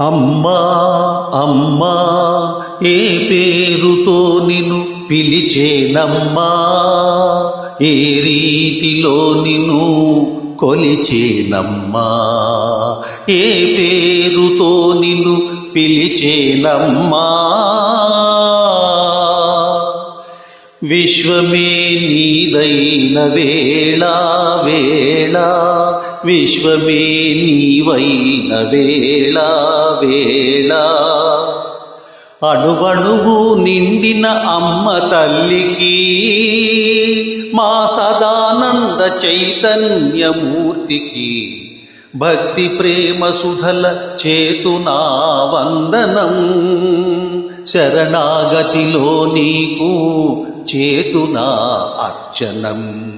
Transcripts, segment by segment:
అమ్మా అమ్మా ఏ పేరుతో నిన్ను పిలిచేనమ్మా? ఏ రీతిలో నిన్ను కొలిచేనమ్మా? ఏ పేరుతో నిన్ను పిలిచేనమ్మా? విశ్వమే నీదైన వేళ వేళ విశ్వమే నీవైన వేళ వేళ. అణువణువు నిండిన అమ్మ తల్లికి మా సదానంద చైతన్యమూర్తికి భక్తి ప్రేమ సుధల చేతునా వందనం. శరణాగతిలో నీకు చేతునా అర్చనం.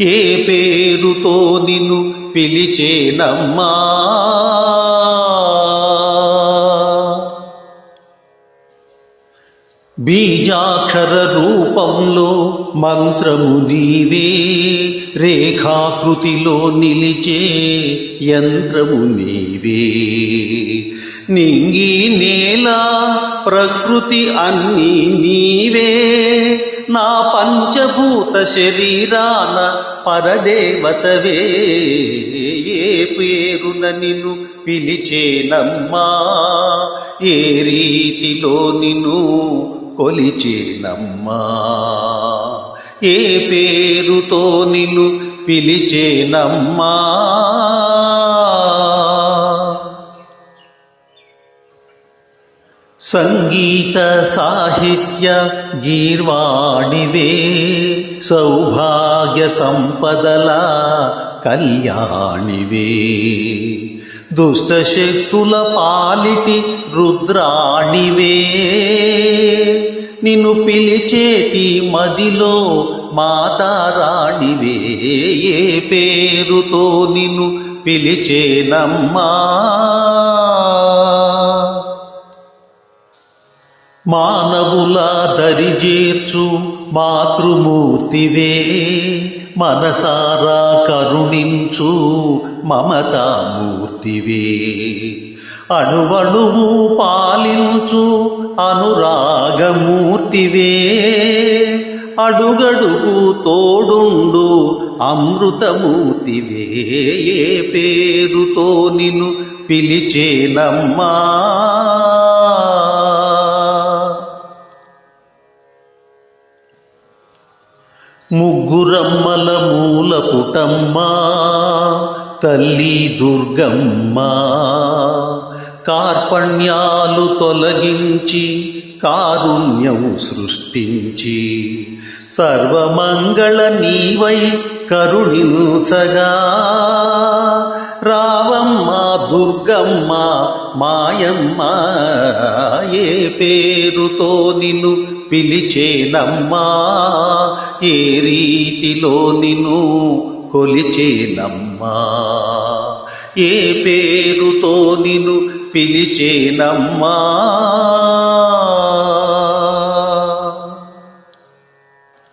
ఏ పేరుతో నిన్ను పిలిచేనమ్మా? బీజాక్షర రూపంలో మంత్రము నీవే రేఖాకృతిలో నిలిచే యంత్రము నీవే. నింగి నేల ప్రకృతి అన్నీ నీవే నా పంచభూత శరీరాన పరదేవతవే. ఏ పేరున నిన్ను పిలిచేనమ్మా? ఏ రీతిలో నిన్ను కొలిచేనమ్మా? ఏ పేరుతో నిన్ను పిలిచేనమ్మా? సంగీత సాహిత్య గీర్వాణివే సౌభాగ్య సంపదల కళ్యాణివే. దుష్ట పాలిటి రుద్రాణివే నిన్ను పిలిచేటి మదిలో మాతారాణివే. ఏ పేరుతో నిన్ను పిలిచేనమ్మా? మానవుల దరిజేర్చు మాతృమూర్తివే మనసారా కరుణించు మమతామూర్తివే. అణువణువు పాలించు అనురాగమూర్తివే అడుగడుగు తోడుండు అమృతమూర్తివే. ఏ పేరుతో నిన్ను పిలిచేనమ్మా ముగ్గురమ్మల మూల పుటమ్మా తల్లి దుర్గమ్మ. కార్పణ్యాలు తొలగించి కారుణ్యం సృష్టించి. సర్వమంగళ నీవై కరుణించగా. రావమ్మ దుర్గమ్మ మాయమ్మ ఏ పేరుతో నిన్ను పిలిచేనమ్మా ఏ రీతిలో నిన్ను కొలిచేనమ్మా? ఏ పేరుతో నిన్ను పిలిచేనమ్మా?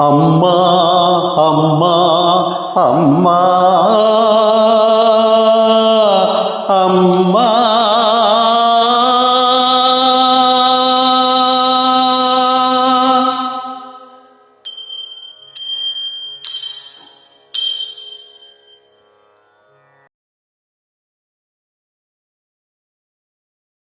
అమ్మా అమ్మా అమ్మా.